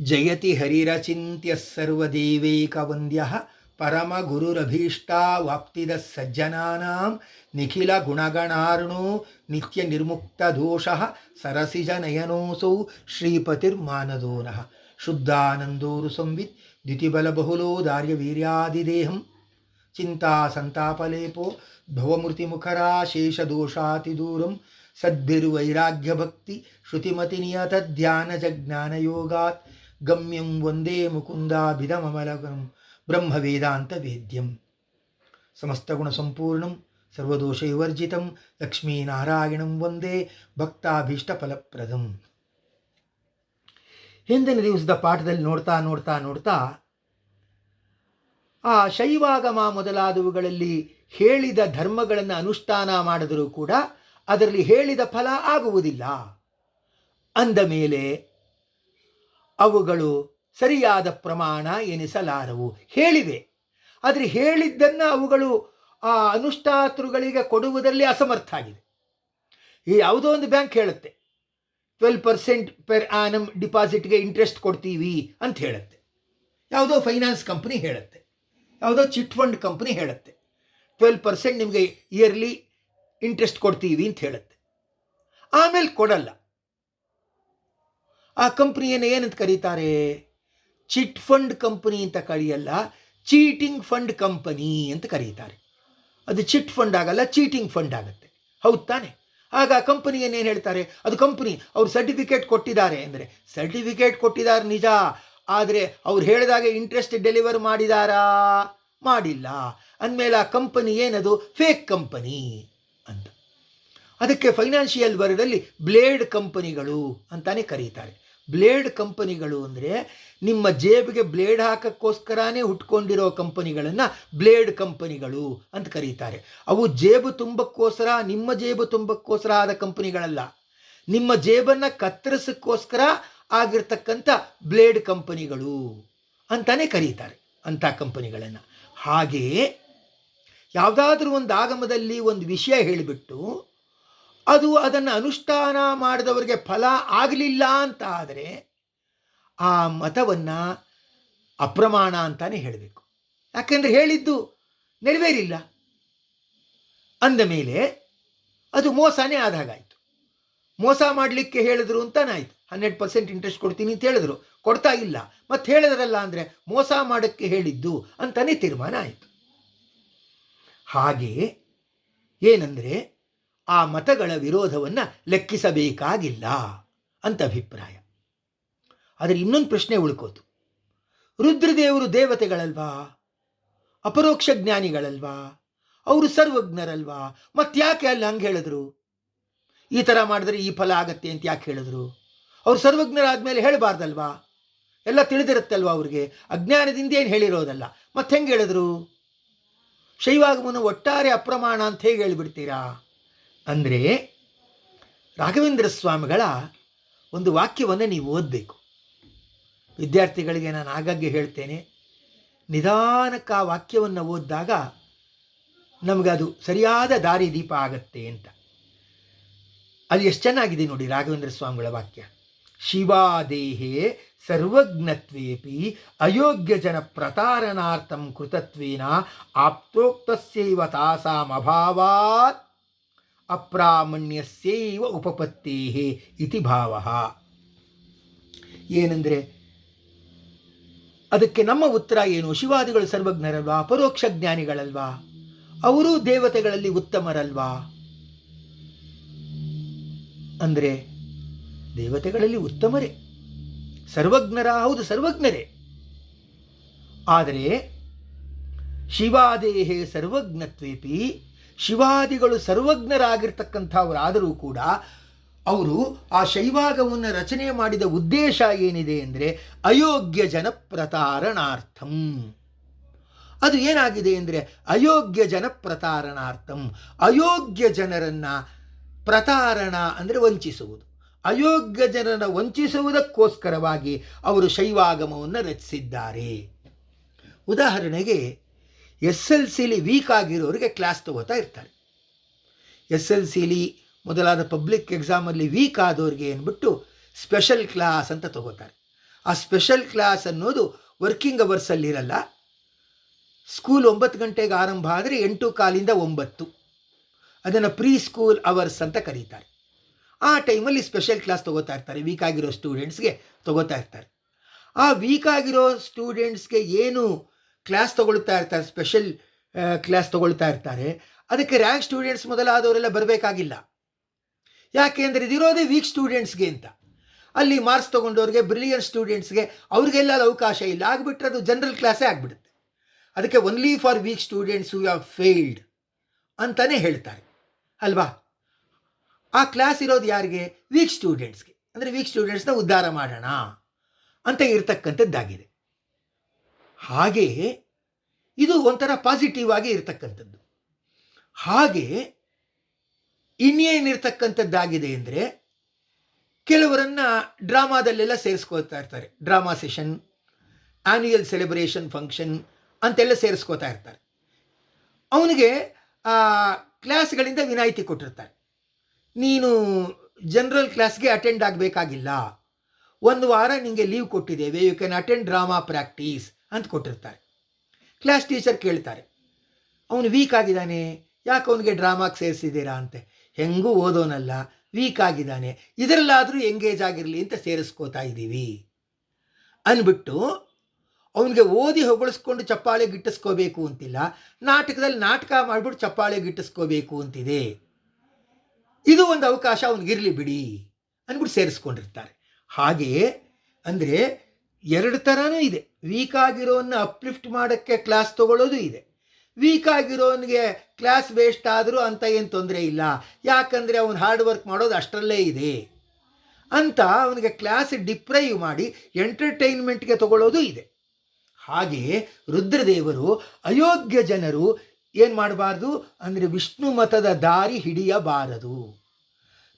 जयति हरिरचिन्त्यः सर्वदेवैकवन्द्यः परमगुरुरभीष्टावाप्तिदः सज्जनानां निखिलगुणगणार्णो नित्यनिर्मुक्तदोषः सरसिजनयनोऽसौ श्रीपतिर्मानदो नः शुद्धानन्दोरुसंवित् द्वितिबलबहुलो दार्यवीर्यादिदेहं चिन्तासन्तापलेपो भवमृतिमुखराशेषदोषातिदूरं सद्भिर्वैराग्यभक्ति श्रुतिमतिनियतध्यानजज्ञानयोगात्। ಭವಮೃತಿಮುಖರಾಶೇಷದೋಷಾತಿದೂರಂ ಸದ್ಭಿರ್ವೈರಾಗ್ಯಭಕ್ತಿ ಬ್ರಹ್ಮ ವೇದಾಂತ ವೇದ್ಯಂ. ಸಮಸ್ತ ಗುಣ ಸಮಸ್ತಗುಣಸಂಪೂರ್ಣಂ ಸರ್ವದೋಷವಿವರ್ಜಿತಂ ಲಕ್ಷ್ಮೀನಾರಾಯಣಂ ವಂದೇ ಭಕ್ತಾಭೀಷ್ಟಫಲಪ್ರದಂ ಹಿಂದಿನ ದಿವಸದ ಪಾಠದಲ್ಲಿ ನೋಡ್ತಾ ನೋಡ್ತಾ ನೋಡ್ತಾ ಆ ಶೈವಾಗಮ ಮೊದಲಾದವುಗಳಲ್ಲಿ ಹೇಳಿದ ಧರ್ಮಗಳನ್ನು ಅನುಷ್ಠಾನ ಮಾಡಿದರೂ ಕೂಡ ಅದರಲ್ಲಿ ಹೇಳಿದ ಫಲ ಆಗುವುದಿಲ್ಲ. ಅಂದ ಮೇಲೆ ಅವುಗಳು ಸರಿಯಾದ ಪ್ರಮಾಣ ಎನಿಸಲಾರವು. ಹೇಳಿವೆ. ಆದರೆ ಹೇಳಿದ್ದನ್ನು ಅವುಗಳು ಆ ಅನುಷ್ಠಾತೃಗಳಿಗೆ ಕೊಡುವುದರಲ್ಲಿ ಅಸಮರ್ಥ ಆಗಿದೆ. ಈ ಯಾವುದೋ ಒಂದು ಬ್ಯಾಂಕ್ ಹೇಳುತ್ತೆ, ಟ್ವೆಲ್ ಪರ್ಸೆಂಟ್ ಪೆರ್ ಆನಮ್ ಡಿಪಾಸಿಟ್ಗೆ ಇಂಟ್ರೆಸ್ಟ್ ಕೊಡ್ತೀವಿ ಅಂತ ಹೇಳುತ್ತೆ. ಯಾವುದೋ ಫೈನಾನ್ಸ್ ಕಂಪ್ನಿ ಹೇಳುತ್ತೆ, ಯಾವುದೋ ಚಿಟ್ ಫಂಡ್ ಕಂಪ್ನಿ ಹೇಳುತ್ತೆ, ಟ್ವೆಲ್ ಪರ್ಸೆಂಟ್ ನಿಮಗೆ ಇಯರ್ಲಿ ಇಂಟ್ರೆಸ್ಟ್ ಕೊಡ್ತೀವಿ ಅಂತ ಹೇಳುತ್ತೆ. ಆಮೇಲೆ ಕೊಡಲ್ಲ. ಆ ಕಂಪ್ನಿಯನ್ನು ಏನಂತ ಕರೀತಾರೆ? ಚಿಟ್ ಫಂಡ್ ಕಂಪನಿ ಅಂತ ಕರೆಯಲ್ಲ, ಚೀಟಿಂಗ್ ಫಂಡ್ ಕಂಪನಿ ಅಂತ ಕರೀತಾರೆ. ಅದು ಚಿಟ್ ಫಂಡ್ ಆಗಲ್ಲ, ಚೀಟಿಂಗ್ ಫಂಡ್ ಆಗುತ್ತೆ. ಹೌದು ತಾನೆ? ಆಗ ಆ ಕಂಪನಿಯನ್ನು ಏನು ಹೇಳ್ತಾರೆ? ಅದು ಕಂಪನಿ ಅವ್ರು ಸರ್ಟಿಫಿಕೇಟ್ ಕೊಟ್ಟಿದ್ದಾರೆ ಅಂದರೆ, ಸರ್ಟಿಫಿಕೇಟ್ ಕೊಟ್ಟಿದ್ದಾರೆ ನಿಜ, ಆದರೆ ಅವ್ರು ಹೇಳಿದಾಗ ಇಂಟ್ರೆಸ್ಟ್ ಡೆಲಿವರ್ ಮಾಡಿದಾರಾ? ಮಾಡಿಲ್ಲ. ಅಂದಮೇಲೆ ಆ ಕಂಪನಿ ಏನದು? ಫೇಕ್ ಕಂಪನಿ ಅಂತ. ಅದಕ್ಕೆ ಫೈನಾನ್ಷಿಯಲ್ ವರ್ಗದಲ್ಲಿ ಬ್ಲೇಡ್ ಕಂಪನಿಗಳು ಅಂತಾನೆ ಕರೀತಾರೆ. ಬ್ಲೇಡ್ ಕಂಪನಿಗಳು ಅಂದರೆ ನಿಮ್ಮ ಜೇಬಿಗೆ ಬ್ಲೇಡ್ ಹಾಕೋಸ್ಕರನೇ ಹುಟ್ಕೊಂಡಿರೋ ಕಂಪನಿಗಳನ್ನು ಬ್ಲೇಡ್ ಕಂಪನಿಗಳು ಅಂತ ಕರೀತಾರೆ. ಅವು ಜೇಬು ತುಂಬಕ್ಕೋಸ್ಕರ, ನಿಮ್ಮ ಜೇಬು ತುಂಬಕ್ಕೋಸ್ಕರ ಆದ ಕಂಪನಿಗಳಲ್ಲ. ನಿಮ್ಮ ಜೇಬನ್ನು ಕತ್ತರಿಸಕ್ಕೋಸ್ಕರ ಆಗಿರ್ತಕ್ಕಂಥ ಬ್ಲೇಡ್ ಕಂಪನಿಗಳು ಅಂತಾನೆ ಕರೀತಾರೆ ಅಂಥ ಕಂಪನಿಗಳನ್ನು. ಹಾಗೆಯೇ ಯಾವುದಾದ್ರೂ ಒಂದು ಆಗಮದಲ್ಲಿ ಒಂದು ವಿಷಯ ಹೇಳಿಬಿಟ್ಟು ಅದು ಅದನ್ನು ಅನುಷ್ಠಾನ ಮಾಡಿದವರಿಗೆ ಫಲ ಆಗಲಿಲ್ಲ ಅಂತ ಆದರೆ ಆ ಮತವನ್ನು ಅಪ್ರಮಾಣ ಅಂತಾನೆ ಹೇಳಬೇಕು. ಯಾಕೆಂದರೆ ಹೇಳಿದ್ದು ನೆರವೇರಿಲ್ಲ. ಅಂದ ಮೇಲೆ ಅದು ಮೋಸನೇ ಆದ ಹಾಗಾಯಿತು. ಮೋಸ ಮಾಡಲಿಕ್ಕೆ ಹೇಳಿದ್ರು ಅಂತಾನಾಯಿತು. ಹನ್ನೆರಡು ಪರ್ಸೆಂಟ್ ಇಂಟ್ರೆಸ್ಟ್ ಕೊಡ್ತೀನಿ ಅಂತ ಹೇಳಿದ್ರು. ಕೊಡ್ತಾ ಇಲ್ಲ. ಮತ್ತೆ ಹೇಳಿದ್ರಲ್ಲ ಅಂದರೆ ಮೋಸ ಮಾಡೋಕ್ಕೆ ಹೇಳಿದ್ದು ಅಂತಾನೆ ತೀರ್ಮಾನ ಆಯಿತು. ಹಾಗೆ ಏನಂದರೆ ಆ ಮತಗಳ ವಿರೋಧವನ್ನು ಲೆಕ್ಕಿಸಬೇಕಾಗಿಲ್ಲ ಅಂತ ಅಭಿಪ್ರಾಯ. ಆದರೆ ಇನ್ನೊಂದು ಪ್ರಶ್ನೆ ಉಳ್ಕೋತು. ರುದ್ರದೇವರು ದೇವತೆಗಳಲ್ವಾ? ಅಪರೋಕ್ಷ ಜ್ಞಾನಿಗಳಲ್ವಾ? ಅವರು ಸರ್ವಜ್ಞರಲ್ವಾ? ಮತ್ತ್ಯಾಕೆ ಅಲ್ಲಿ ಹಂಗೆ ಹೇಳಿದ್ರು? ಈ ಥರ ಮಾಡಿದ್ರೆ ಈ ಫಲ ಆಗತ್ತೆ ಅಂತ ಯಾಕೆ ಹೇಳಿದ್ರು? ಅವ್ರು ಸರ್ವಜ್ಞರಾದ್ಮೇಲೆ ಹೇಳಬಾರ್ದಲ್ವಾ? ಎಲ್ಲ ತಿಳಿದಿರುತ್ತಲ್ವಾ ಅವ್ರಿಗೆ? ಅಜ್ಞಾನದಿಂದ ಏನು ಹೇಳಿರೋದಲ್ಲ. ಮತ್ತೆ ಹೆಂಗೆ ಹೇಳಿದ್ರು? ಶೈವಾಗಮನ ಒಟ್ಟಾರೆ ಅಪ್ರಮಾಣ ಅಂತ ಹೇಗೆ ಹೇಳಿಬಿಡ್ತೀರಾ? ಅಂದರೆ ರಾಘವೇಂದ್ರ ಸ್ವಾಮಿಗಳ ಒಂದು ವಾಕ್ಯವನ್ನು ನೀವು ಓದಬೇಕು. ವಿದ್ಯಾರ್ಥಿಗಳಿಗೆ ನಾನು ಆಗಾಗ್ಗೆ ಹೇಳ್ತೇನೆ, ನಿಧಾನಕ್ಕೆ ಆ ವಾಕ್ಯವನ್ನು ಓದಿದಾಗ ನಮಗದು ಸರಿಯಾದ ದಾರಿ ದೀಪ ಆಗತ್ತೆ ಅಂತ. ಅಲ್ಲಿ ಎಷ್ಟು ಚೆನ್ನಾಗಿದೆ ನೋಡಿ ರಾಘವೇಂದ್ರ ಸ್ವಾಮಿಗಳ ವಾಕ್ಯ. ಶಿವಾದೇಹೇ ಸರ್ವಜ್ಞತ್ವೇಪಿ ಅಯೋಗ್ಯ ಜನ ಪ್ರತಾರಣಾರ್ಥಂ ಕೃತತ್ವೇನ ತಾಸಾಮ ಅಭಾವಾತ್ ಅಪ್ರಾಮಣ್ಯಸ್ಯೈವ ಉಪಪತ್ತೇ ಇತಿ ಭಾವ. ಏನಂದರೆ, ಅದಕ್ಕೆ ನಮ್ಮ ಉತ್ತರ ಏನು? ಶಿವಾದಿಗಳು ಸರ್ವಜ್ಞರಲ್ವಾ? ಪರೋಕ್ಷ ಜ್ಞಾನಿಗಳಲ್ವಾ? ಅವರೂ ದೇವತೆಗಳಲ್ಲಿ ಉತ್ತಮರಲ್ವಾ? ಅಂದರೆ, ದೇವತೆಗಳಲ್ಲಿ ಉತ್ತಮರೇ. ಸರ್ವಜ್ಞರ ಹೌದು, ಸರ್ವಜ್ಞರೇ. ಆದರೆ, ಶಿವಾದೇಹೇ ಸರ್ವಜ್ಞತ್ವೇಪಿ ಶಿವಾದಿಗಳು ಸರ್ವಜ್ಞರಾಗಿರ್ತಕ್ಕಂಥವರಾದರೂ ಕೂಡ ಅವರು ಆ ಶೈವಾಗವನ್ನು ರಚನೆ ಮಾಡಿದ ಉದ್ದೇಶ ಏನಿದೆ ಅಂದರೆ ಅಯೋಗ್ಯ ಜನ ಪ್ರತಾರಣಾರ್ಥಂ ಅದು ಏನಾಗಿದೆ ಅಂದರೆ ಅಯೋಗ್ಯ ಜನ ಪ್ರತಾರಣಾರ್ಥಂ ಅಯೋಗ್ಯ ಜನರನ್ನು ಪ್ರತಾರಣ ಅಂದರೆ ವಂಚಿಸುವುದು. ಅಯೋಗ್ಯ ಜನರನ್ನು ವಂಚಿಸುವುದಕ್ಕೋಸ್ಕರವಾಗಿ ಅವರು ಶೈವಾಗಮವನ್ನು ರಚಿಸಿದ್ದಾರೆ. ಉದಾಹರಣೆಗೆ ಎಸ್ ಎಲ್ ಸಿಲಿ ವೀಕ್ ಆಗಿರೋರಿಗೆ ಕ್ಲಾಸ್ ತಗೋತಾ ಇರ್ತಾರೆ. ಎಸ್ ಎಲ್ ಸಿಲಿ ಮೊದಲಾದ ಪಬ್ಲಿಕ್ ಎಕ್ಸಾಮಲ್ಲಿ ವೀಕ್ ಆದವ್ರಿಗೆ ಏನ್ಬಿಟ್ಟು ಸ್ಪೆಷಲ್ ಕ್ಲಾಸ್ ಅಂತ ತಗೋತಾರೆ. ಆ ಸ್ಪೆಷಲ್ ಕ್ಲಾಸ್ ಅನ್ನೋದು ವರ್ಕಿಂಗ್ ಅವರ್ಸಲ್ಲಿರಲ್ಲ ಸ್ಕೂಲ್ ಒಂಬತ್ತು ಗಂಟೆಗೆ ಆರಂಭ ಆದರೆ ಎಂಟು ಕಾಲಿಂದ ಒಂಬತ್ತು. ಅದನ್ನು ಪ್ರೀ ಸ್ಕೂಲ್ ಅವರ್ಸ್ ಅಂತ ಕರೀತಾರೆ. ಆ ಟೈಮಲ್ಲಿ ಸ್ಪೆಷಲ್ ಕ್ಲಾಸ್ ತೊಗೋತಾ ಇರ್ತಾರೆ. ವೀಕ್ ಆಗಿರೋ ಸ್ಟೂಡೆಂಟ್ಸ್ಗೆ ತೊಗೋತಾ ಇರ್ತಾರೆ. ಆ ವೀಕ್ ಆಗಿರೋ ಸ್ಟೂಡೆಂಟ್ಸ್ಗೆ ಏನು ಕ್ಲಾಸ್ ತಗೊಳ್ತಾ ಇರ್ತಾರೆ ಸ್ಪೆಷಲ್ ಕ್ಲಾಸ್ ತಗೊಳ್ತಾ ಇರ್ತಾರೆ. ಅದಕ್ಕೆ ರ್ಯಾಂಕ್ ಸ್ಟೂಡೆಂಟ್ಸ್ ಮೊದಲಾದವರೆಲ್ಲ ಬರಬೇಕಾಗಿಲ್ಲ. ಯಾಕೆ ಅಂದರೆ ಇದಿರೋದೇ ವೀಕ್ ಸ್ಟೂಡೆಂಟ್ಸ್ಗೆ ಅಂತ. ಅಲ್ಲಿ ಮಾರ್ಕ್ಸ್ ತೊಗೊಂಡವ್ರಿಗೆ ಬ್ರಿಲಿಯನ್ ಸ್ಟೂಡೆಂಟ್ಸ್ಗೆ ಅವ್ರಿಗೆಲ್ಲ ಅವಕಾಶ ಇಲ್ಲ. ಆಗಿಬಿಟ್ರೆ ಅದು ಜನರಲ್ ಕ್ಲಾಸೇ ಆಗಿಬಿಡುತ್ತೆ. ಅದಕ್ಕೆ only for weak students you have failed ಅಂತಲೇ ಹೇಳ್ತಾರೆ. ಅಲ್ವಾ? ಆ ಕ್ಲಾಸ್ ಇರೋದು ಯಾರಿಗೆ? ವೀಕ್ ಸ್ಟೂಡೆಂಟ್ಸ್ಗೆ ಅಂದರೆ ವೀಕ್ ಸ್ಟೂಡೆಂಟ್ಸ್ನ ಉದ್ಧಾರ ಮಾಡೋಣ ಅಂತ ಇರ್ತಕ್ಕಂಥದ್ದಾಗಿದೆ. ಹಾಗೆ ಇದು ಒಂಥರ ಪಾಸಿಟಿವ್ ಆಗಿ ಇರತಕ್ಕಂಥದ್ದು. ಹಾಗೆ ಇನ್ನೇನಿರ್ತಕ್ಕಂಥದ್ದಾಗಿದೆ ಅಂದರೆ ಕೆಲವರನ್ನ ಡ್ರಾಮಾದಲ್ಲೆಲ್ಲ ಸೇರಿಸ್ಕೊಳ್ತಾ ಇರ್ತಾರೆ. Drama session annual celebration function ಅಂತೆಲ್ಲ ಸೇರಿಸ್ಕೋತಾ ಇರ್ತಾರೆ. ಅವನಿಗೆ ಕ್ಲಾಸ್ಗಳಿಂದ ವಿನಾಯಿತಿ ಕೊಟ್ಟಿರ್ತಾರೆ. ನೀನು ಜನರಲ್ ಕ್ಲಾಸ್ಗೆ ಅಟೆಂಡ್ ಆಗಬೇಕಾಗಿಲ್ಲ. ಒಂದು ವಾರ ನಿಮಗೆ ಲೀವ್ ಕೊಟ್ಟಿದ್ದೇವೆ. You can attend drama practice ಅಂತ ಕೊಟ್ಟಿರ್ತಾರೆ. ಕ್ಲಾಸ್ ಟೀಚರ್ ಕೇಳ್ತಾರೆ, ಅವನು ವೀಕ್ ಆಗಿದ್ದಾನೆ, ಯಾಕೆ ಅವನಿಗೆ ಡ್ರಾಮಾಗೆ ಸೇರಿಸಿದ್ದೀರಾ? ಅಂತೆ. ಹೆಂಗೂ ಓದೋನಲ್ಲ ವೀಕ್ ಆಗಿದ್ದಾನೆ. ಇದರಲ್ಲಾದರೂ ಎಂಗೇಜ್ ಆಗಿರಲಿ ಅಂತ ಸೇರಿಸ್ಕೋತಾ ಇದ್ದೀವಿ. ಅಂದ್ಬಿಟ್ಟು, ಅವನಿಗೆ ಓದಿ ಹೊಗಳಿಸ್ಕೊಂಡು ಚಪ್ಪಾಳೆ ಗಿಟ್ಟಿಸ್ಕೋಬೇಕು ಅಂತಿಲ್ಲ, ನಾಟಕದಲ್ಲಿ ನಾಟಕ ಮಾಡಿಬಿಟ್ಟು ಚಪ್ಪಾಳೆ ಗಿಟ್ಟಿಸ್ಕೋಬೇಕು ಅಂತಿದೆ. ಇದು ಒಂದು ಅವಕಾಶ ಅವನಿಗಿರಲಿ ಬಿಡಿ, ಅಂದ್ಬಿಟ್ಟು ಸೇರಿಸ್ಕೊಂಡಿರ್ತಾರೆ. ಹಾಗೆಯೇ, ಅಂದರೆ ಎರಡು ಥರನೂ ಇದೆ. ವೀಕ್ ಆಗಿರೋನ್ನ ಅಪ್ಲಿಫ್ಟ್ ಮಾಡೋಕ್ಕೆ ಕ್ಲಾಸ್ ತಗೊಳ್ಳೋದು ಇದೆ. ವೀಕ್ ಆಗಿರೋನಿಗೆ ಕ್ಲಾಸ್ ವೇಸ್ಟ್ ಆದರೂ ಅಂತ ಏನು ತೊಂದರೆ ಇಲ್ಲ. ಯಾಕಂದರೆ ಅವನು ಹಾರ್ಡ್ ವರ್ಕ್ ಮಾಡೋದು ಅಷ್ಟರಲ್ಲೇ ಇದೆ. ಅಂತ ಅವನಿಗೆ ಕ್ಲಾಸ್ ಡಿಪ್ರೈವ್ ಮಾಡಿ ಎಂಟರ್ಟೈನ್ಮೆಂಟ್ಗೆ ತಗೊಳ್ಳೋದು ಇದೆ. ಹಾಗೆಯೇ ರುದ್ರದೇವರು ಅಯೋಗ್ಯ ಜನರು ಏನು ಮಾಡಬಾರ್ದು? ಅಂದರೆ ವಿಷ್ಣು ಮತದ ದಾರಿ ಹಿಡಿಯಬಾರದು.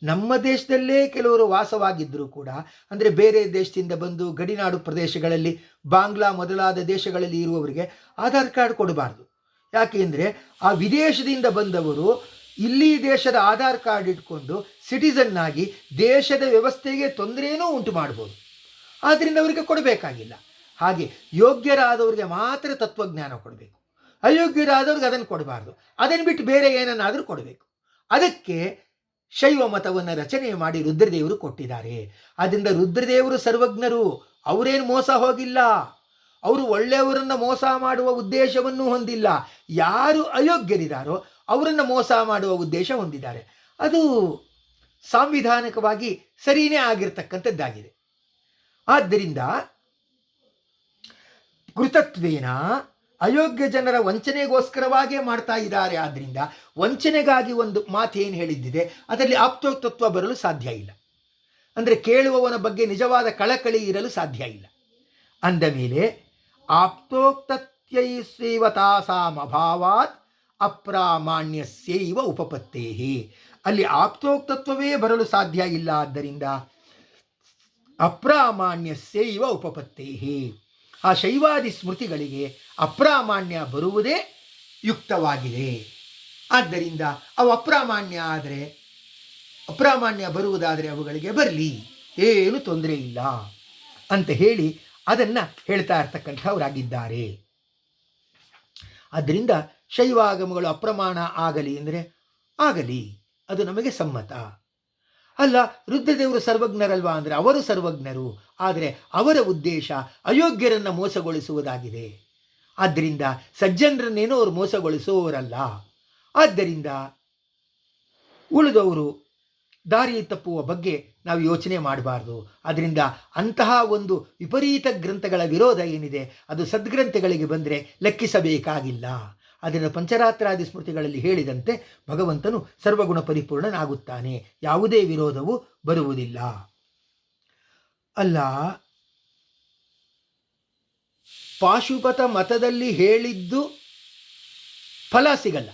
ನಮ್ಮ ದೇಶದಲ್ಲೇ ಕೆಲವರು ವಾಸವಾಗಿದ್ದರೂ ಕೂಡ, ಅಂದರೆ ಬೇರೆ ದೇಶದಿಂದ ಬಂದು ಗಡಿನಾಡು ಪ್ರದೇಶಗಳಲ್ಲಿ, ಬಾಂಗ್ಲಾ ಮೊದಲಾದ ದೇಶಗಳಲ್ಲಿ ಇರುವವರಿಗೆ ಆಧಾರ್ ಕಾರ್ಡ್ ಕೊಡಬಾರ್ದು. ಯಾಕೆಂದರೆ ಆ ವಿದೇಶದಿಂದ ಬಂದವರು ಇಲ್ಲಿ ದೇಶದ ಆಧಾರ್ ಕಾರ್ಡ್ ಇಟ್ಕೊಂಡು ಸಿಟಿಸನ್ ಆಗಿ ದೇಶದ ವ್ಯವಸ್ಥೆಗೆ ತೊಂದರೆಯೂ ಉಂಟು ಮಾಡ್ಬೋದು. ಆದ್ದರಿಂದ ಅವರಿಗೆ ಕೊಡಬೇಕಾಗಿಲ್ಲ. ಹಾಗೆ ಯೋಗ್ಯರಾದವರಿಗೆ ಮಾತ್ರ ತತ್ವಜ್ಞಾನ ಕೊಡಬೇಕು. ಅಯೋಗ್ಯರಾದವ್ರಿಗೆ ಅದನ್ನು ಕೊಡಬಾರ್ದು. ಅದನ್ನು ಬಿಟ್ಟು ಬೇರೆ ಏನನ್ನಾದರೂ ಕೊಡಬೇಕು. ಅದಕ್ಕೆ ಶೈವ ಮತವನ್ನು ರಚನೆ ಮಾಡಿ ರುದ್ರದೇವರು ಕೊಟ್ಟಿದ್ದಾರೆ. ಆದ್ದರಿಂದ ರುದ್ರದೇವರು ಸರ್ವಜ್ಞರು, ಅವರೇನು ಮೋಸ ಹೋಗಿಲ್ಲ. ಅವರು ಒಳ್ಳೆಯವರನ್ನು ಮೋಸ ಮಾಡುವ ಉದ್ದೇಶವನ್ನು ಹೊಂದಿಲ್ಲ. ಯಾರು ಅಯೋಗ್ಯರಿದ್ದಾರೋ ಅವರನ್ನು ಮೋಸ ಮಾಡುವ ಉದ್ದೇಶ ಹೊಂದಿದ್ದಾರೆ. ಅದು ಸಾಂವಿಧಾನಿಕವಾಗಿ ಸರಿಯೇ ಆಗಿರ್ತಕ್ಕಂಥದ್ದಾಗಿದೆ. ಆದ್ದರಿಂದ ಕೃತತ್ವೇನ ಅಯೋಗ್ಯ ಜನರ ವಂಚನೆಗೋಸ್ಕರವಾಗೇ ಮಾಡ್ತಾ ಇದ್ದಾರೆ. ಆದ್ದರಿಂದ ವಂಚನೆಗಾಗಿ ಒಂದು ಮಾತು ಏನು ಹೇಳಿದ್ದಿದೆ. ಅದರಲ್ಲಿ ಆಪ್ತೋಕ್ತತ್ವ ಬರಲು ಸಾಧ್ಯ ಇಲ್ಲ. ಅಂದರೆ ಕೇಳುವವನ ಬಗ್ಗೆ ನಿಜವಾದ ಕಳಕಳಿ ಇರಲು ಸಾಧ್ಯ ಇಲ್ಲ. ಅಂದ ಮೇಲೆ ಆಪ್ತೋಕ್ತತ್ಯೈಸ್ವ ಅಪ್ರಾಮಾಣ್ಯ ಅಪ್ರಾಮಾಣ್ಯಸ್ಯೈವ ಉಪಪತ್ತೇಹಿ. ಅಲ್ಲಿ ಆಪ್ತೋಕ್ತತ್ವವೇ ಬರಲು ಸಾಧ್ಯ ಇಲ್ಲ. ಆದ್ದರಿಂದ ಅಪ್ರಾಮಾಣ್ಯಸ್ಯೈವ ಉಪಪತ್ತೇಹಿ. ಆ ಶೈವಾದಿ ಸ್ಮೃತಿಗಳಿಗೆ ಅಪ್ರಾಮಾಣ್ಯ ಬರುವುದೇ ಯುಕ್ತವಾಗಿದೆ. ಆದ್ದರಿಂದ ಅವು ಅಪ್ರಾಮಾಣ್ಯ ಆದರೆ, ಅಪ್ರಾಮಾಣ್ಯ ಬರುವುದಾದರೆ ಅವುಗಳಿಗೆ ಬರಲಿ. ಏನು ತೊಂದರೆ ಇಲ್ಲ. ಅಂತ ಹೇಳಿ ಅದನ್ನು ಹೇಳ್ತಾ ಇರ್ತಕ್ಕಂಥವರಾಗಿದ್ದಾರೆ. ಆದ್ದರಿಂದ ಶೈವಾಗಮಗಳು ಅಪ್ರಮಾಣ ಆಗಲಿ ಅಂದರೆ ಆಗಲಿ, ಅದು ನಮಗೆ ಸಮ್ಮತ. ಅಲ್ಲ, ರುದ್ರದೇವರು ಸರ್ವಜ್ಞರಲ್ವಾ ಅಂದರೆ ಅವರು ಸರ್ವಜ್ಞರು, ಆದರೆ ಅವರ ಉದ್ದೇಶ ಅಯೋಗ್ಯರನ್ನು ಮೋಸಗೊಳಿಸುವುದಾಗಿದೆ. ಆದ್ದರಿಂದ ಸಜ್ಜನರನ್ನೇನೋ ಅವರು ಮೋಸಗೊಳಿಸುವವರಲ್ಲ ಆದ್ದರಿಂದ ಉಳಿದವರು ದಾರಿ ತಪ್ಪುವ ಬಗ್ಗೆ ನಾವು ಯೋಚನೆ ಮಾಡಬಾರ್ದು. ಅದರಿಂದ ಅಂತಹ ಒಂದು ವಿಪರೀತ ಗ್ರಂಥಗಳ ವಿರೋಧ ಏನಿದೆ, ಅದು ಸದ್ಗ್ರಂಥಗಳಿಗೆ ಬಂದರೆ ಲೆಕ್ಕಿಸಬೇಕಾಗಿಲ್ಲ. ಅದನ್ನು ಪಂಚರಾತ್ರಾದಿ ಸ್ಮೃತಿಗಳಲ್ಲಿ ಹೇಳಿದಂತೆ ಭಗವಂತನು ಸರ್ವಗುಣ ಪರಿಪೂರ್ಣನಾಗುತ್ತಾನೆ. ಯಾವುದೇ ವಿರೋಧವು ಬರುವುದಿಲ್ಲ. ಅಲ್ಲ ಪಾಶುಪತ ಮತದಲ್ಲಿ ಹೇಳಿದ್ದು ಫಲ ಸಿಗಲ್ಲ.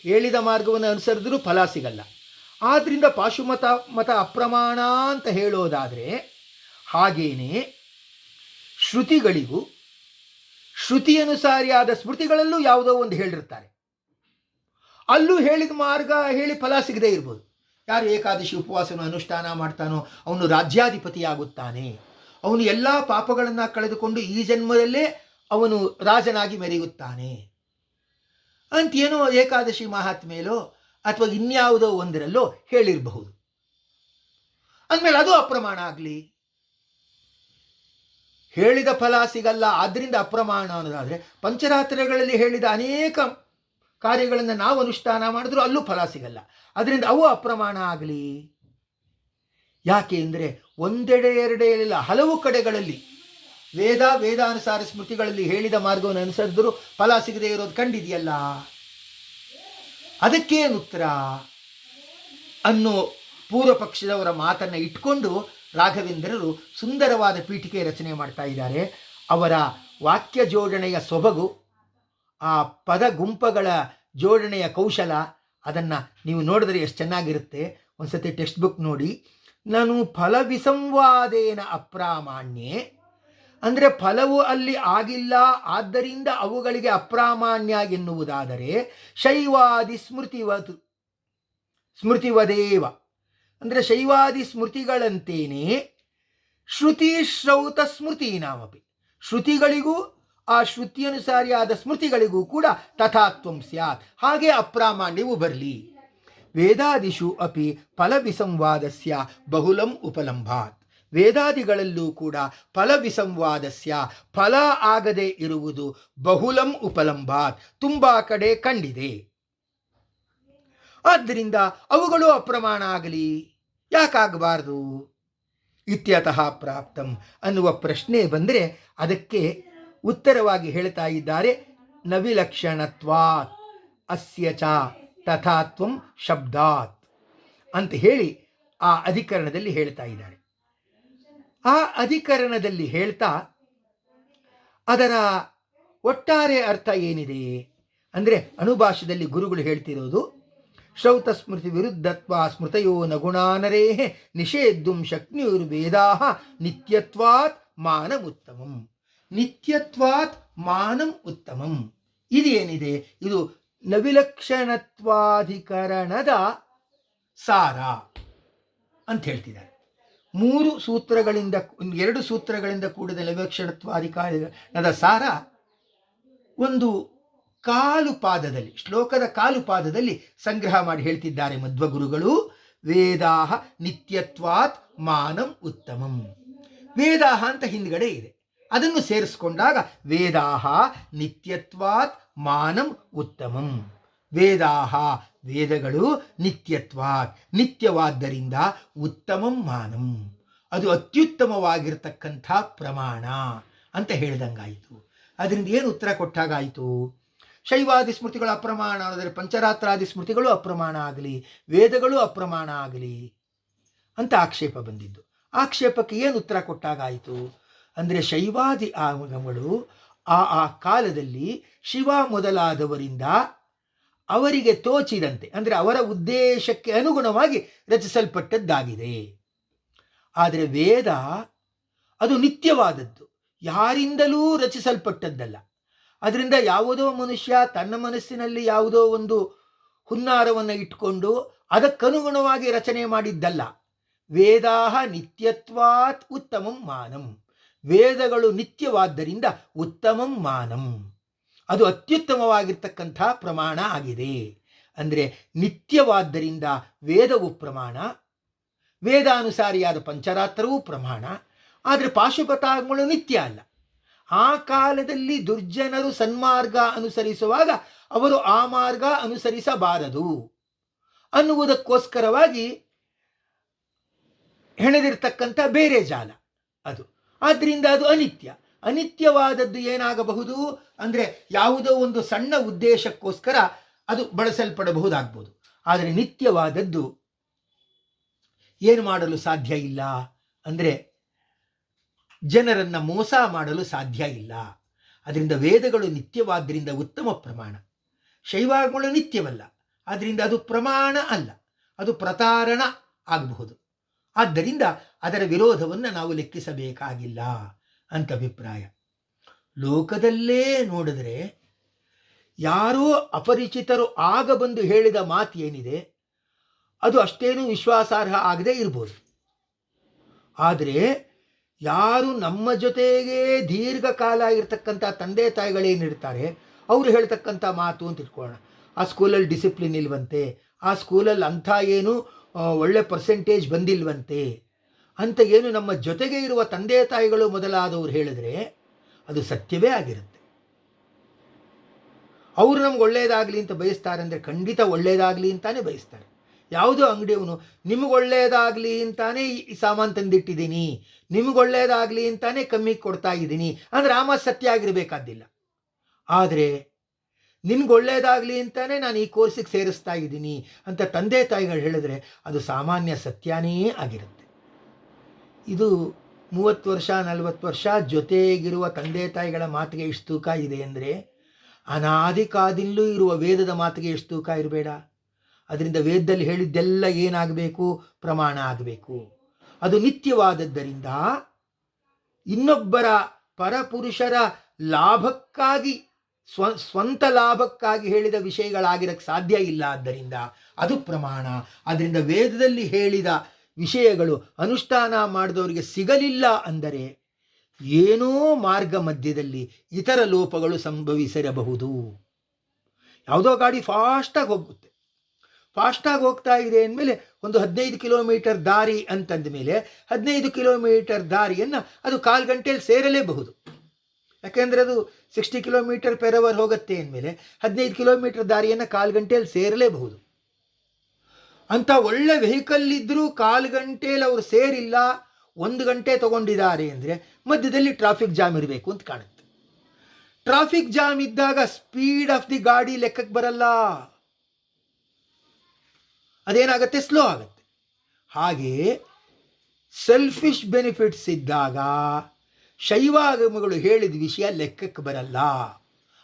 ಹೇಳಿದ ಮಾರ್ಗವನ್ನು ಅನುಸರಿದ್ರೂ ಫಲ ಸಿಗಲ್ಲ. ಆದ್ದರಿಂದ ಪಾಶುಮತ ಮತ ಅಪ್ರಮಾಣ ಅಂತ ಹೇಳೋದಾದರೆ ಹಾಗೇನೆ ಶ್ರುತಿಗಳಿಗೂ ಶ್ರುತಿಯನುಸಾರಿಯಾದ ಸ್ಮೃತಿಗಳಲ್ಲೂ ಯಾವುದೋ ಒಂದು ಹೇಳಿರ್ತಾರೆ. ಅಲ್ಲೂ ಹೇಳಿದ ಮಾರ್ಗ ಹೇಳಿ ಫಲ ಸಿಗದೇ ಇರ್ಬೋದು. ಯಾರು ಏಕಾದಶಿ ಉಪವಾಸನ ಅನುಷ್ಠಾನ ಮಾಡ್ತಾನೋ ಅವನು ರಾಜ್ಯಾಧಿಪತಿ ಆಗುತ್ತಾನೆ ಅವನು ಎಲ್ಲ ಪಾಪಗಳನ್ನು ಕಳೆದುಕೊಂಡು ಈ ಜನ್ಮದಲ್ಲೇ ಅವನು ರಾಜನಾಗಿ ಮೆರೆಯುತ್ತಾನೆ. ಅಂತೇನೋ ಏಕಾದಶಿ ಮಹಾತ್ಮೆಯಲ್ಲೋ ಅಥವಾ ಇನ್ಯಾವುದೋ ಒಂದರಲ್ಲೋ ಹೇಳಿರಬಹುದು. ಅಂದಮೇಲೆ ಅದು ಅಪ್ರಮಾಣ ಆಗಲಿ. ಹೇಳಿದ ಫಲ ಸಿಗಲ್ಲ ಆದ್ದರಿಂದ ಅಪ್ರಮಾಣ ಅನ್ನೋದಾದರೆ ಪಂಚರಾತ್ರಿಗಳಲ್ಲಿ ಹೇಳಿದ ಅನೇಕ ಕಾರ್ಯಗಳನ್ನು ನಾವು ಅನುಷ್ಠಾನ ಮಾಡಿದ್ರೂ ಅಲ್ಲೂ ಫಲ ಸಿಗಲ್ಲ. ಅದರಿಂದ ಅವು ಅಪ್ರಮಾಣ ಆಗಲಿ. ಯಾಕೆ ಅಂದರೆ ಒಂದೆಡೆ, ಎರಡೇ ಇಲ್ಲ ಹಲವು ಕಡೆಗಳಲ್ಲಿ ವೇದ, ವೇದಾನುಸಾರ ಸ್ಮೃತಿಗಳಲ್ಲಿ ಹೇಳಿದ ಮಾರ್ಗವನ್ನು ಅನುಸರಿಸಿದ್ರು ಫಲ ಸಿಗದೆ ಇರೋದು ಕಂಡಿದೆಯಲ್ಲ? ಅದಕ್ಕೇನು ಉತ್ತರ? ಅನ್ನೋ ಪೂರ್ವ ಪಕ್ಷದವರ ಮಾತನ್ನು ಇಟ್ಕೊಂಡು ರಾಘವೇಂದ್ರರು ಸುಂದರವಾದ ಪೀಠಿಕೆ ರಚನೆ ಮಾಡ್ತಾ ಇದ್ದಾರೆ. ಅವರ ವಾಕ್ಯ ಜೋಡಣೆಯ ಸೊಬಗು, ಆ ಪದ ಗುಂಪಗಳ ಜೋಡಣೆಯ ಕೌಶಲ, ಅದನ್ನು ನೀವು ನೋಡಿದ್ರೆ ಎಷ್ಟು ಚೆನ್ನಾಗಿರುತ್ತೆ. ಒಂದು ಸತಿ ಟೆಕ್ಸ್ಟ್ ಬುಕ್ ನೋಡಿ. ನಾನು ಫಲವಿಸಂವಾದೇನ ಅಪ್ರಾಮಾಣ್ಯೆ? ಅಂದರೆ ಫಲವು ಅಲ್ಲಿ ಆಗಿಲ್ಲ, ಆದ್ದರಿಂದ ಅವುಗಳಿಗೆ ಅಪ್ರಾಮಾಣ್ಯ ಎನ್ನುವುದಾದರೆ ಶೈವಾದಿ ಸ್ಮೃತಿವತ್ ಸ್ಮೃತಿವದೇವ. ಅಂದರೆ ಶೈವಾದಿ ಸ್ಮೃತಿಗಳಂತೇನೆ ಶ್ರುತಿ ಶ್ರೌತ ಸ್ಮೃತಿ ನಾಮಪಿ. ಶ್ರುತಿಗಳಿಗೂ, ಆ ಶ್ರುತಿಯನುಸಾರಿಯಾದ ಸ್ಮೃತಿಗಳಿಗೂ ಕೂಡ ತಥಾತ್ವಂ ಸ್ಯಾತ್. ಹಾಗೆ ಅಪ್ರಾಮಾಣ್ಯವು ಬರಲಿ. ವೇದಾದಿಷು ಅಪಿ ಫಲವಿಸಂವಾದಸ್ಯ ಬಹುಲಂ ಉಪಲಂಭಾತ್. ವೇದಾದಿಗಳಲ್ಲೂ ಕೂಡ ಫಲವಿಸಂವಾದಸ್ಯ ಫಲ ಆಗದೆ ಇರುವುದು ಬಹುಲಂ ಉಪಲಂಭಾತ್. ತುಂಬ ಕಡೆ ಕಂಡಿದೆ. ಆದ್ದರಿಂದ ಅವುಗಳು ಅಪ್ರಮಾಣ ಆಗಲಿ, ಯಾಕಾಗಬಾರ್ದು? ಇತ್ಯತಃ ಪ್ರಾಪ್ತಂ ಅನ್ನುವ ಪ್ರಶ್ನೆ ಬಂದರೆ ಅದಕ್ಕೆ ಉತ್ತರವಾಗಿ ಹೇಳ್ತಾ ಇದ್ದಾರೆ ನವಿಲಕ್ಷಣತ್ವಾ ಅಸ್ಯ ಚ ತಥಾತ್ವಂ ಶಬ್ದಾತ್ ಅಂತ ಹೇಳಿ ಆ ಅಧಿಕರಣದಲ್ಲಿ ಹೇಳ್ತಾ ಇದ್ದಾರೆ ಆ ಅಧಿಕರಣದಲ್ಲಿ ಹೇಳ್ತಾ ಅದರ ಒಟ್ಟಾರೆ ಅರ್ಥ ಏನಿದೆ ಅಂದರೆ ಅನುಭಾಷದಲ್ಲಿ ಗುರುಗಳು ಹೇಳ್ತಿರೋದು, ಶ್ರೌತ ಸ್ಮೃತಿ ವಿರುದ್ಧತ್ವ ಸ್ಮೃತಯೋ ನಗುಣಾನರೇ ನಿಷೇಧುಂ ಶಕ್ನುರ್ವೇದಾ ನಿತ್ಯತ್ವಾತ್ ಮಾನಂ ಉತ್ತಮಂ. ನಿತ್ಯತ್ವಾತ್ ಮಾನಂ ಉತ್ತಮಂ. ಇದೇನಿದೆ? ಇದು ನವಿಲಕ್ಷಣತ್ವಾಧಿಕರಣದ ಸಾರ ಅಂತ ಹೇಳ್ತಿದ್ದಾರೆ. ಮೂರು ಸೂತ್ರಗಳಿಂದ ಎರಡು ಸೂತ್ರಗಳಿಂದ ಕೂಡಿದ ನವಿಲಕ್ಷಣತ್ವಾಧಿಕಾರದ ಸಾರ ಒಂದು ಕಾಲು ಪಾದದಲ್ಲಿ, ಶ್ಲೋಕದ ಕಾಲು ಪಾದದಲ್ಲಿ ಸಂಗ್ರಹ ಮಾಡಿ ಹೇಳ್ತಿದ್ದಾರೆ ಮಧ್ವಗುರುಗಳು. ವೇದಾಹ ನಿತ್ಯತ್ವಾತ್ ಮಾನಂ ಉತ್ತಮಂ. ವೇದಾಹ ಅಂತ ಹಿಂದ್ಗಡೆ ಇದೆ. ಅದನ್ನು ಸೇರಿಸ್ಕೊಂಡಾಗ ವೇದಾಹ ನಿತ್ಯತ್ವಾತ್ ಮಾನಂ ಉತ್ತಮಂ. ವೇದಾಹ ವೇದಗಳು ನಿತ್ಯತ್ವಾ ನಿತ್ಯವಾದ್ದರಿಂದ ಉತ್ತಮಂ ಮಾನಂ. ಅದು ಅತ್ಯುತ್ತಮವಾಗಿರ್ತಕ್ಕಂಥ ಪ್ರಮಾಣ ಅಂತ ಹೇಳ್ದಂಗಾಯಿತು. ಅದರಿಂದ ಏನು ಉತ್ತರ ಕೊಟ್ಟಾಗಾಯಿತು? ಶೈವಾದಿ ಸ್ಮೃತಿಗಳು ಅಪ್ರಮಾಣ ಅಂದರೆ ಪಂಚರಾತ್ರಾದಿ ಸ್ಮೃತಿಗಳು ಅಪ್ರಮಾಣ ಆಗಲಿ, ವೇದಗಳು ಅಪ್ರಮಾಣ ಆಗಲಿ ಅಂತ ಆಕ್ಷೇಪ ಬಂದಿದ್ದು. ಆಕ್ಷೇಪಕ್ಕೆ ಏನು ಉತ್ತರ ಕೊಟ್ಟಾಗಾಯಿತು? ಅಂದರೆ ಶೈವಾದಿ ಆಗಮಗಳು ಆ ಆ ಕಾಲದಲ್ಲಿ ಶಿವ ಮೊದಲಾದವರಿಂದ ಅವರಿಗೆ ತೋಚಿದಂತೆ, ಅಂದರೆ ಅವರ ಉದ್ದೇಶಕ್ಕೆ ಅನುಗುಣವಾಗಿ ರಚಿಸಲ್ಪಟ್ಟದ್ದಾಗಿದೆ. ಆದರೆ ವೇದ ಅದು ನಿತ್ಯವಾದದ್ದು, ಯಾರಿಂದಲೂ ರಚಿಸಲ್ಪಟ್ಟದ್ದಲ್ಲ. ಅದರಿಂದ ಯಾವುದೋ ಮನುಷ್ಯ ತನ್ನ ಮನಸ್ಸಿನಲ್ಲಿ ಯಾವುದೋ ಒಂದು ಹುನ್ನಾರವನ್ನು ಇಟ್ಕೊಂಡು ಅದಕ್ಕನುಗುಣವಾಗಿ ರಚನೆ ಮಾಡಿದ್ದಲ್ಲ. ವೇದಾಹ ನಿತ್ಯತ್ವಾತ್ ಉತ್ತಮಂ ಮಾನಂ. ವೇದಗಳು ನಿತ್ಯವಾದ್ದರಿಂದ ಉತ್ತಮಂ ಮಾನಂ. ಅದು ಅತ್ಯುತ್ತಮವಾಗಿರ್ತಕ್ಕಂಥ ಪ್ರಮಾಣ ಆಗಿದೆ. ಅಂದರೆ ನಿತ್ಯವಾದ್ದರಿಂದ ವೇದವು ಪ್ರಮಾಣ, ವೇದಾನುಸಾರಿಯಾದ ಪಂಚರಾತ್ರವೂ ಪ್ರಮಾಣ, ಆದರೆ ಪಾಶುಪತಾಗಗಳು ನಿತ್ಯ ಅಲ್ಲ. ಆ ಕಾಲದಲ್ಲಿ ದುರ್ಜನರು ಸನ್ಮಾರ್ಗ ಅನುಸರಿಸುವಾಗ ಅವರು ಆ ಮಾರ್ಗ ಅನುಸರಿಸಬಾರದು ಅನ್ನುವುದಕ್ಕೋಸ್ಕರವಾಗಿ ಹೆಣೆದಿರ್ತಕ್ಕಂಥ ಬೇರೆ ಜಾಲ ಅದು. ಆದ್ದರಿಂದ ಅದು ಅನಿತ್ಯ. ಅನಿತ್ಯವಾದದ್ದು ಏನಾಗಬಹುದು ಅಂದರೆ ಯಾವುದೋ ಒಂದು ಸಣ್ಣ ಉದ್ದೇಶಕ್ಕೋಸ್ಕರ ಅದು ಬಳಸಲ್ಪಡಬಹುದಾಗ್ಬೋದು. ಆದರೆ ನಿತ್ಯವಾದದ್ದು ಏನು ಮಾಡಲು ಸಾಧ್ಯ ಇಲ್ಲ ಅಂದರೆ ಜನರನ್ನು ಮೋಸ ಮಾಡಲು ಸಾಧ್ಯ ಇಲ್ಲ. ಅದರಿಂದ ವೇದಗಳು ನಿತ್ಯವಾದ್ದರಿಂದ ಉತ್ತಮ ಪ್ರಮಾಣ. ಶೈವಾಗಳು ನಿತ್ಯವಲ್ಲ. ಆದ್ದರಿಂದ ಅದು ಪ್ರಮಾಣ ಅಲ್ಲ. ಅದು ಪ್ರತಾರಣ ಆಗಬಹುದು. ಆದ್ದರಿಂದ ಅದರ ವಿರೋಧವನ್ನು ನಾವು ಲೆಕ್ಕಿಸಬೇಕಾಗಿಲ್ಲ ಅಂತ ಅಭಿಪ್ರಾಯ. ಲೋಕದಲ್ಲೇ ನೋಡಿದರೆ ಯಾರೋ ಅಪರಿಚಿತರು ಆಗ ಬಂದು ಹೇಳಿದ ಮಾತು ಏನಿದೆ ಅದು ಅಷ್ಟೇನು ವಿಶ್ವಾಸಾರ್ಹ ಆಗದೆ ಇರ್ಬೋದು. ಆದರೆ ಯಾರು ನಮ್ಮ ಜೊತೆಗೆ ದೀರ್ಘಕಾಲ ಇರತಕ್ಕಂಥ ತಂದೆ ತಾಯಿಗಳೇನಿರ್ತಾರೆ ಅವರು ಹೇಳ್ತಕ್ಕಂಥ ಮಾತು ಅಂತ ಇಟ್ಕೊಳ್ಳೋಣ ಆ ಸ್ಕೂಲಲ್ಲಿ ಡಿಸಿಪ್ಲಿನ್ ಇಲ್ವಂತೆ, ಆ ಸ್ಕೂಲಲ್ಲಿ ಅಂಥ ಏನು ಒಳ್ಳೆ ಪರ್ಸೆಂಟೇಜ್ ಬಂದಿಲ್ವಂತೆ ಅಂತ ಏನು ನಮ್ಮ ಜೊತೆಗೆ ಇರುವ ತಂದೆ ತಾಯಿಗಳು ಮೊದಲಾದವರು ಹೇಳಿದ್ರೆ ಅದು ಸತ್ಯವೇ ಆಗಿರುತ್ತೆ. ಅವರು ನಮ್ಗೆ ಒಳ್ಳೆಯದಾಗಲಿ ಅಂತ ಬಯಸ್ತಾರೆ ಅಂದರೆ ಖಂಡಿತ ಒಳ್ಳೆಯದಾಗಲಿ ಅಂತಾನೆ ಬಯಸ್ತಾರೆ. ಯಾವುದೋ ಅಂಗಡಿಯವನು ನಿಮಗೆ ಒಳ್ಳೆಯದಾಗಲಿ ಅಂತಾನೆ ಈ ಸಾಮಾನು ತಂದಿಟ್ಟಿದ್ದೀನಿ, ನಿಮಗೆ ಒಳ್ಳೆಯದಾಗಲಿ ಅಂತಾನೆ ಕಮ್ಮಿ ಕೊಡ್ತಾ ಇದ್ದೀನಿ. ಅಂದರೆ ಆ ಮಾತು ಸತ್ಯ ಆಗಿರಬೇಕಾದ್ದಿಲ್ಲ ಆದರೆ ನಿನ್ಗೆ ಒಳ್ಳೇದಾಗಲಿ ಅಂತಲೇ ನಾನು ಈ ಕೋರ್ಸಿಗೆ ಸೇರಿಸ್ತಾ ಇದ್ದೀನಿ ಅಂತ ತಂದೆ ತಾಯಿಗಳು ಹೇಳಿದ್ರೆ ಅದು ಸಾಮಾನ್ಯ ಸತ್ಯನೇ ಆಗಿರುತ್ತೆ. ಇದು ಮೂವತ್ತು ವರ್ಷ, ನಲವತ್ತು ವರ್ಷ ಜೊತೆಗಿರುವ ತಂದೆ ತಾಯಿಗಳ ಮಾತಿಗೆ ಎಷ್ಟು ತೂಕ ಇದೆ ಅಂದರೆ, ಅನಾದಿ ಕಾದಿಲ್ಲೂ ಇರುವ ವೇದದ ಮಾತಿಗೆ ಎಷ್ಟು ತೂಕ ಇರಬೇಡ. ಅದರಿಂದ ವೇದದಲ್ಲಿ ಹೇಳಿದ್ದೆಲ್ಲ ಏನಾಗಬೇಕು? ಪ್ರಮಾಣ ಆಗಬೇಕು. ಅದು ನಿತ್ಯವಾದದ್ದರಿಂದ ಇನ್ನೊಬ್ಬರ ಪರಪುರುಷರ ಲಾಭಕ್ಕಾಗಿ ಸ್ವ, ಸ್ವಂತ ಲಾಭಕ್ಕಾಗಿ ಹೇಳಿದ ವಿಷಯಗಳಾಗಿರಕ್ಕೆ ಸಾಧ್ಯ ಇಲ್ಲ ಆದ್ದರಿಂದ ಅದು ಪ್ರಮಾಣ. ಅದರಿಂದ ವೇದದಲ್ಲಿ ಹೇಳಿದ ವಿಷಯಗಳು ಅನುಷ್ಠಾನ ಮಾಡಿದವರಿಗೆ ಸಿಗಲಿಲ್ಲ ಅಂದರೆ ಏನೋ ಮಾರ್ಗ ಮಧ್ಯದಲ್ಲಿ ಇತರ ಲೋಪಗಳು ಸಂಭವಿಸಿರಬಹುದು. ಯಾವುದೋ ಗಾಡಿ ಫಾಸ್ಟಾಗಿ ಹೋಗುತ್ತೆ. ಫಾಸ್ಟಾಗಿ ಹೋಗ್ತಾ ಇದೆ ಅಂದಮೇಲೆ ಒಂದು ಹದಿನೈದು ಕಿಲೋಮೀಟರ್ ದಾರಿ ಅಂತಂದ ಮೇಲೆ ಹದಿನೈದು ಕಿಲೋಮೀಟರ್ ದಾರಿಯನ್ನು ಅದು ಕಾಲು ಗಂಟೆಯಲ್ಲಿ ಸೇರಲೇಬಹುದು. ಯಾಕೆಂದರೆ ಅದು ಸಿಕ್ಸ್ಟಿ ಕಿಲೋಮೀಟರ್ ಪೆರ್ ಅವರ್ ಹೋಗುತ್ತೆ ಅಂದಮೇಲೆ ಹದಿನೈದು ಕಿಲೋಮೀಟರ್ ದಾರಿಯನ್ನು ಕಾಲು ಗಂಟೆಯಲ್ಲಿ ಸೇರಲೇಬಹುದು. ಅಂಥ ಒಳ್ಳೆ ವೆಹಿಕಲ್ ಇದ್ದರೂ ಕಾಲು ಗಂಟೆಯಲ್ಲಿ ಅವರು ಸೇರಿಲ್ಲ, ಒಂದು ಗಂಟೆ ತಗೊಂಡಿದ್ದಾರೆ ಅಂದರೆ ಮಧ್ಯದಲ್ಲಿ ಟ್ರಾಫಿಕ್ ಜಾಮ್ ಇರಬೇಕು ಅಂತ ಕಾಣುತ್ತೆ. ಟ್ರಾಫಿಕ್ ಜಾಮ್ ಇದ್ದಾಗ ಸ್ಪೀಡ್ ಆಫ್ ದಿ ಗಾಡಿ ಲೆಕ್ಕಕ್ಕೆ ಬರಲ್ಲ. ಅದೇನಾಗುತ್ತೆ? ಸ್ಲೋ ಆಗುತ್ತೆ. ಹಾಗೆ ಸೆಲ್ಫಿಶ್ ಬೆನಿಫಿಟ್ಸ್ ಇದ್ದಾಗ ಶೈವಾಗಮಗಳು ಹೇಳಿದ ವಿಷಯ ಲೆಕ್ಕಕ್ಕೆ ಬರಲ್ಲ.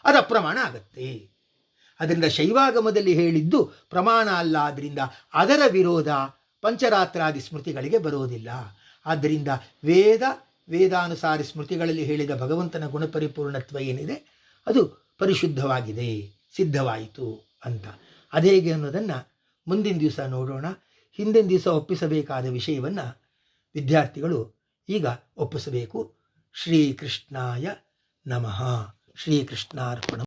ಅದು ಅಪ್ರಮಾಣ ಆಗುತ್ತೆ. ಅದರಿಂದ ಶೈವಾಗಮದಲ್ಲಿ ಹೇಳಿದ್ದು ಪ್ರಮಾಣ ಅಲ್ಲ. ಆದ್ದರಿಂದ ಅದರ ವಿರೋಧ ಪಂಚರಾತ್ರಾದಿ ಸ್ಮೃತಿಗಳಿಗೆ ಬರೋದಿಲ್ಲ ಆದ್ದರಿಂದ ವೇದ, ವೇದಾನುಸಾರಿ ಸ್ಮೃತಿಗಳಲ್ಲಿ ಹೇಳಿದ ಭಗವಂತನ ಗುಣಪರಿಪೂರ್ಣತ್ವ ಏನಿದೆ? ಅದು ಪರಿಶುದ್ಧವಾಗಿದೆ. ಸಿದ್ಧವಾಯಿತು ಅಂತ. ಅದೇಗೆ ಅನ್ನೋದನ್ನು ಮುಂದಿನ ದಿವಸ ನೋಡೋಣ. ಹಿಂದಿನ ದಿವಸ ಒಪ್ಪಿಸಬೇಕಾದ ವಿಷಯವನ್ನು ವಿದ್ಯಾರ್ಥಿಗಳು ಈಗ ಒಪ್ಪಿಸಬೇಕು. ஸ்ரீகிருஷ்ணாய நமஹா. ஸ்ரீகிருஷ்ணார்ப்பணம்